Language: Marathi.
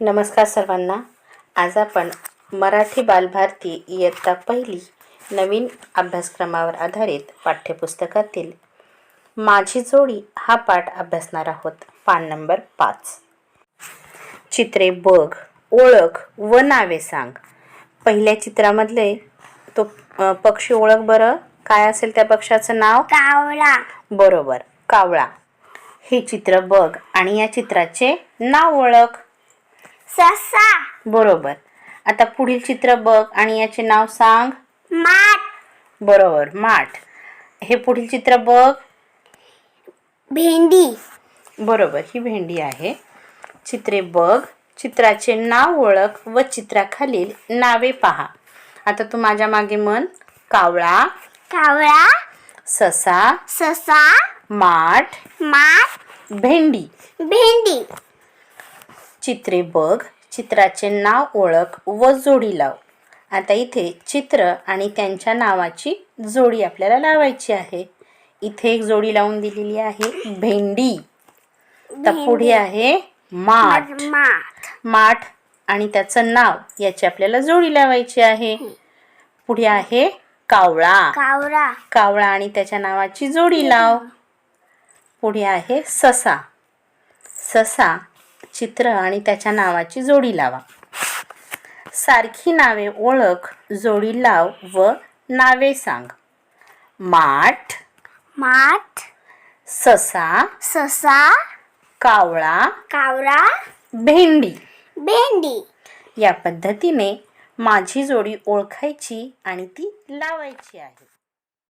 नमस्कार सर्वांना. आज आपण मराठी बालभारती इयत्ता पहिली नवीन अभ्यासक्रमावर आधारित पाठ्यपुस्तकातील माझी जोडी हा पाठ अभ्यासणार आहोत. पान नंबर पाच. चित्रे बघ ओळख व नावे सांग. पहिल्या चित्रामधले तो पक्षी ओळख बरं? काय असेल त्या पक्षाचं नाव? कावळा. बरोबर कावळा. हे चित्र बघ आणि या चित्राचे नाव ओळख. ससा बरोबर. आता पुढील चित्र बघ आणि याचे नाव सांग. माठ. बरोबर माठ. हे पुढील चित्र बघ. भेंडी. बरोबर ही भेंडी आहे. चित्रे बघ. चित्राचे नाव ओळख व चित्राखालील नावे पहा. आता तू माझ्या मागे म्हण. कावळा. कावळा. ससा. ससा. माठ. माठ. भेंडी. भेंडी. चित्रे बघ चित्राचे नाव ओळख व जोडी लाव. आता इथे चित्र आणि त्यांच्या नावाची जोडी आपल्याला लावायची आहे. इथे एक जोडी लावून दिलेली आहे भेंडी. तर पुढे आहे माठ. माठ आणि त्याचं नाव याची आपल्याला जोडी लावायची आहे. पुढे आहे कावळा. कावळा. कावळा आणि त्याच्या नावाची जोडी लाव. पुढे आहे ससा. ससा चित्र आणि त्याच्या नावाची जोडी लावा. सारखी नावे ओळख जोडी लाव व नावे सांग. माठ माठ ससा ससा कावळा कावळा भेंडी. भेंडी. या पद्धतीने माझी जोडी ओळखायची आणि ती लावायची आहे.